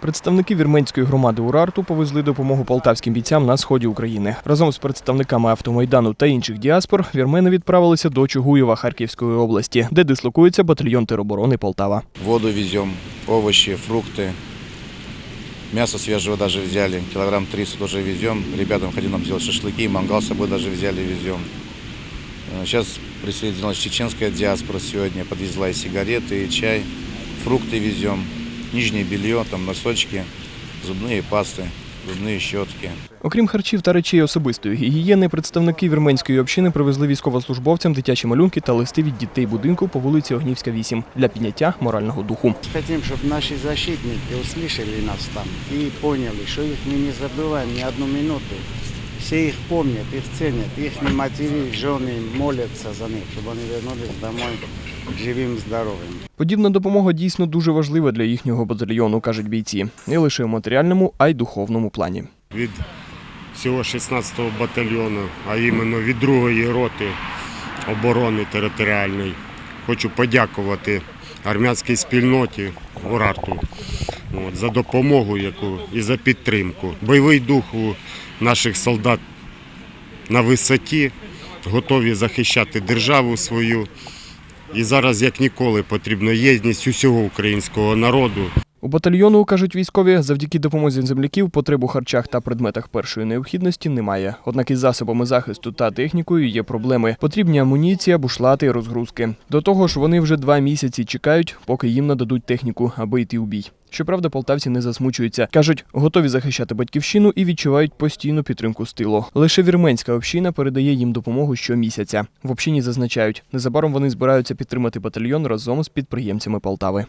Представники вірменської громади Урарту повезли допомогу полтавським бійцям на сході України. Разом з представниками автомайдану та інших діаспор вірмени відправилися до Чугуєва Харківської області, де дислокується батальйон тероборони Полтава. Воду везем, овощи, фрукты. Мясо свежего даже взяли, килограмм 300 тоже везем. Ребятам хотим нам сделать шашлыки, мангал с собой даже взяли, везем. Э, Сейчас присоединилась чеченская диаспора сегодня, подвезла и сигареты, и чай. Фрукты везем, нижнее белье, там носочки, зубные пасты, зубные щетки. Окрім харчів та речей особистої гігієни, представники вірменської общини привезли військовослужбовцям дитячі малюнки та листи від дітей будинку по вулиці Огнівська, 8 для підняття морального духу. Хотим, чтобы наши защитники услышали нас там и поняли, что их мы не забываем ни одну минуту. Все их помнят, их ценят, их матери, жены молятся за них, чтобы они вернулись домой живым, здоровым. Подібна допомога дійсно дуже важлива для їхнього батальйону, кажуть бійці, не лише в матеріальному, а й духовному плані. від всього 16-го батальйону, а іменно від другої роти оборони територіальної. Хочу подякувати армянській спільноті Урарту от, за допомогу яку і за підтримку. Бойовий дух у наших солдат на висоті, готові захищати державу свою. І зараз, як ніколи, потрібна єдність усього українського народу. У батальйону, кажуть військові, завдяки допомозі земляків потреб у харчах та предметах першої необхідності немає. Однак із засобами захисту та технікою є проблеми. Потрібні амуніція, бушлати, розгрузки. До того ж, вони вже два місяці чекають, поки їм нададуть техніку, аби йти у бій. Щоправда, полтавці не засмучуються. кажуть, готові захищати батьківщину і відчувають постійну підтримку з тилу. Лише вірменська община передає їм допомогу щомісяця. В общині зазначають, незабаром вони збираються підтримати батальйон разом з підприємцями Полтави.